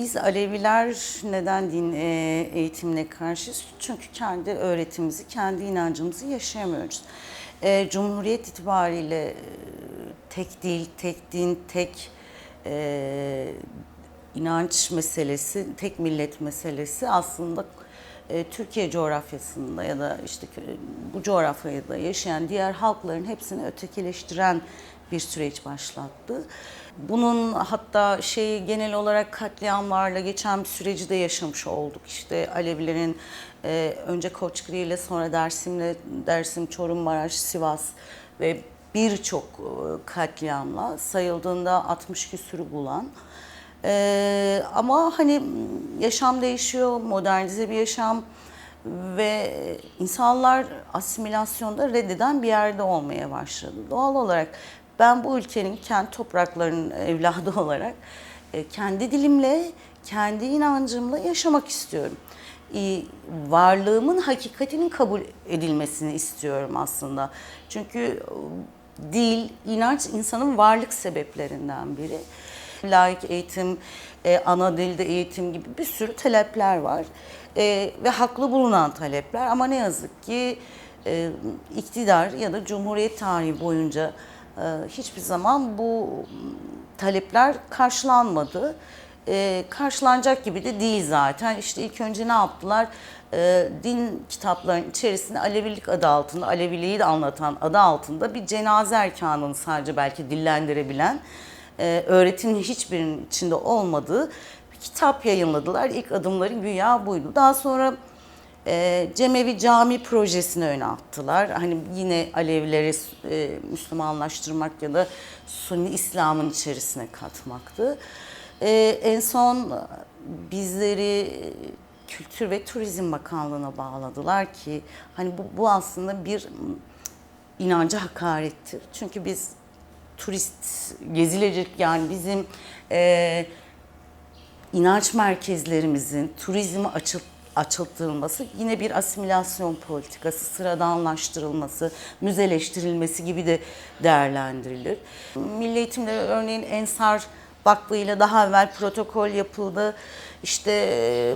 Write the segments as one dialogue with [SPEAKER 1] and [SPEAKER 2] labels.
[SPEAKER 1] Biz Aleviler neden din e, eğitimine karşıyız? Çünkü kendi öğretimimizi, kendi inancımızı yaşayamıyoruz. E, Cumhuriyet itibariyle e, tek dil, tek din, tek inanç meselesi, tek millet meselesi aslında e, Türkiye coğrafyasında ya da işte kö- bu coğrafyada yaşayan diğer halkların hepsini ötekileştiren bir süreç başlattı. Bunun hatta şeyi genel olarak katliamlarla geçen bir süreci de yaşamış olduk. İşte Alevilerin e, önce Koçgiri ile sonra Dersim'le, Dersim, Çorum, Maraş, Sivas ve birçok e, katliamla sayıldığında 60 küsürü bulan ee, ama hani yaşam değişiyor, modernize bir yaşam ve insanlar asimilasyonda reddeden bir yerde olmaya başladı. Doğal olarak ben bu ülkenin kendi topraklarının evladı olarak e, kendi dilimle, kendi inancımla yaşamak istiyorum. Varlığımın hakikatinin kabul edilmesini istiyorum aslında. Çünkü e, dil, inanç insanın varlık sebeplerinden biri layık eğitim, e, ana dilde eğitim gibi bir sürü talepler var. E, ve haklı bulunan talepler ama ne yazık ki e, iktidar ya da Cumhuriyet tarihi boyunca e, hiçbir zaman bu talepler karşılanmadı. E, karşılanacak gibi de değil zaten. İşte ilk önce ne yaptılar? E, din kitaplarının içerisinde Alevilik adı altında, Aleviliği de anlatan adı altında bir cenaze erkanını sadece belki dillendirebilen e, öğretinin hiçbirinin içinde olmadığı bir kitap yayınladılar. İlk adımları güya buydu. Daha sonra e, Cemevi Cami projesini öne attılar. Hani yine Alevileri e, Müslümanlaştırmak ya da Sunni İslam'ın içerisine katmaktı. E, en son bizleri Kültür ve Turizm Bakanlığı'na bağladılar ki hani bu, bu aslında bir inanca hakarettir. Çünkü biz turist gezilecek yani bizim e, inanç merkezlerimizin turizme açıp açıltılması yine bir asimilasyon politikası, sıradanlaştırılması, müzeleştirilmesi gibi de değerlendirilir. Milli Eğitimde örneğin Ensar Vakfı ile daha evvel protokol yapıldı. İşte e,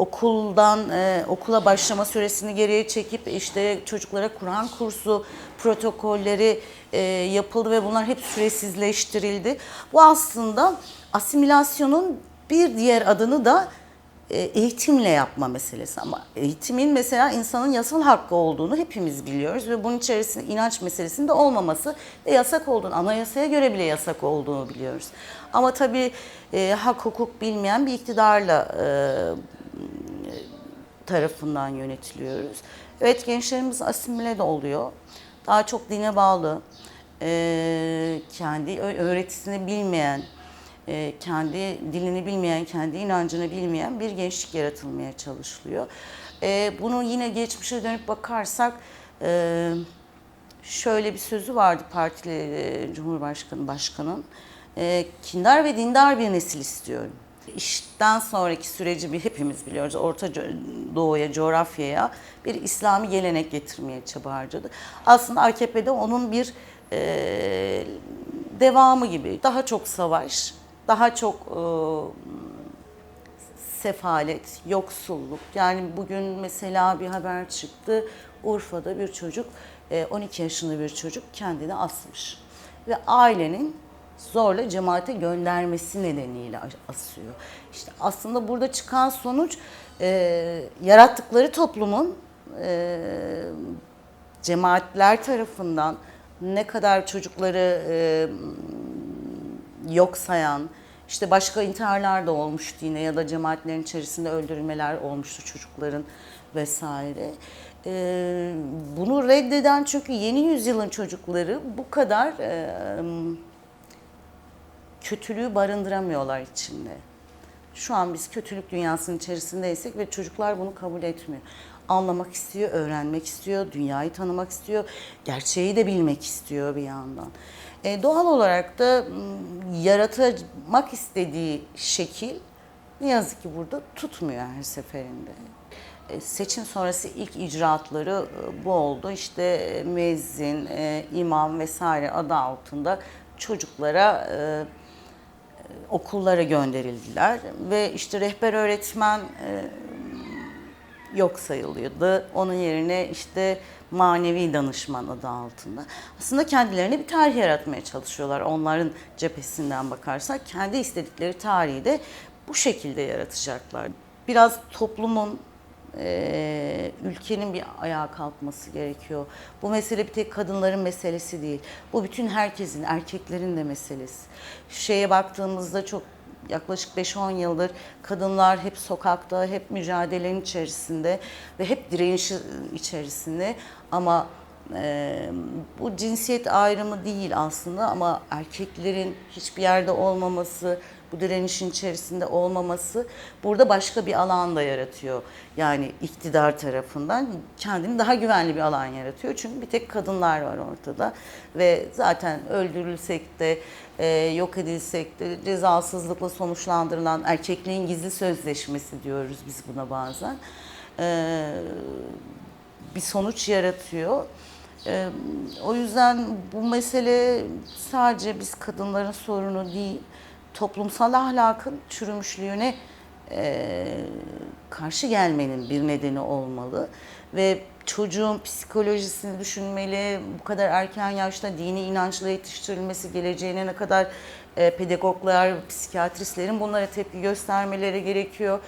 [SPEAKER 1] okuldan e, okula başlama süresini geriye çekip işte çocuklara Kur'an kursu protokolleri e, yapıldı ve bunlar hep süresizleştirildi. Bu aslında asimilasyonun bir diğer adını da e, eğitimle yapma meselesi ama eğitimin mesela insanın yasal hakkı olduğunu hepimiz biliyoruz ve bunun içerisinde inanç meselesinde olmaması ve yasak olduğunu, anayasaya göre bile yasak olduğunu biliyoruz. Ama tabii e, hak hukuk bilmeyen bir iktidarla e, tarafından yönetiliyoruz. Evet gençlerimiz asimile de oluyor. Daha çok dine bağlı, e, kendi öğretisini bilmeyen, e, kendi dilini bilmeyen, kendi inancını bilmeyen bir gençlik yaratılmaya çalışılıyor. E, bunu yine geçmişe dönüp bakarsak şöyle bir sözü vardı partili Cumhurbaşkanı Başkan'ın. E, kindar ve dindar bir nesil istiyorum. İşten sonraki süreci bir hepimiz biliyoruz. Orta Doğu'ya, coğrafyaya bir İslami gelenek getirmeye çaba harcadı. Aslında AKP'de onun bir e, devamı gibi. Daha çok savaş, daha çok e, sefalet, yoksulluk. Yani bugün mesela bir haber çıktı. Urfa'da bir çocuk, e, 12 yaşında bir çocuk kendini asmış. Ve ailenin zorla cemaate göndermesi nedeniyle asıyor. İşte aslında burada çıkan sonuç e, yarattıkları toplumun e, cemaatler tarafından ne kadar çocukları e, yok sayan, işte başka intiharlar da olmuştu yine ya da cemaatlerin içerisinde öldürülmeler olmuştu çocukların vesaire. Ee, bunu reddeden çünkü yeni yüzyılın çocukları bu kadar e, kötülüğü barındıramıyorlar içinde. Şu an biz kötülük dünyasının içerisindeysek ve çocuklar bunu kabul etmiyor. Anlamak istiyor, öğrenmek istiyor, dünyayı tanımak istiyor, gerçeği de bilmek istiyor bir yandan. E, doğal olarak da yaratmak istediği şekil ne yazık ki burada tutmuyor her seferinde. E, seçim sonrası ilk icraatları e, bu oldu. İşte e, müezzin, e, imam vesaire adı altında çocuklara e, okullara gönderildiler ve işte rehber öğretmen e, yok sayılıyordu. Onun yerine işte manevi danışman adı altında. Aslında kendilerine bir tarih yaratmaya çalışıyorlar. Onların cephesinden bakarsak kendi istedikleri tarihi de bu şekilde yaratacaklar. Biraz toplumun eee, ülkenin bir ayağa kalkması gerekiyor. Bu mesele bir tek kadınların meselesi değil. Bu bütün herkesin, erkeklerin de meselesi. Şeye baktığımızda çok yaklaşık 5-10 yıldır kadınlar hep sokakta, hep mücadelenin içerisinde ve hep direniş içerisinde ama e, bu cinsiyet ayrımı değil aslında ama erkeklerin hiçbir yerde olmaması, bu direnişin içerisinde olmaması burada başka bir alan da yaratıyor. Yani iktidar tarafından kendini daha güvenli bir alan yaratıyor. Çünkü bir tek kadınlar var ortada ve zaten öldürülsek de e, yok edilsek de cezasızlıkla sonuçlandırılan erkekliğin gizli sözleşmesi diyoruz biz buna bazen. Bir sonuç yaratıyor. Ee, o yüzden bu mesele sadece biz kadınların sorunu değil, toplumsal ahlakın çürümüşlüğüne e, karşı gelmenin bir nedeni olmalı ve çocuğun psikolojisini düşünmeli, bu kadar erken yaşta dini inançla yetiştirilmesi geleceğine ne kadar e, pedagoglar, psikiyatristlerin bunlara tepki göstermeleri gerekiyor.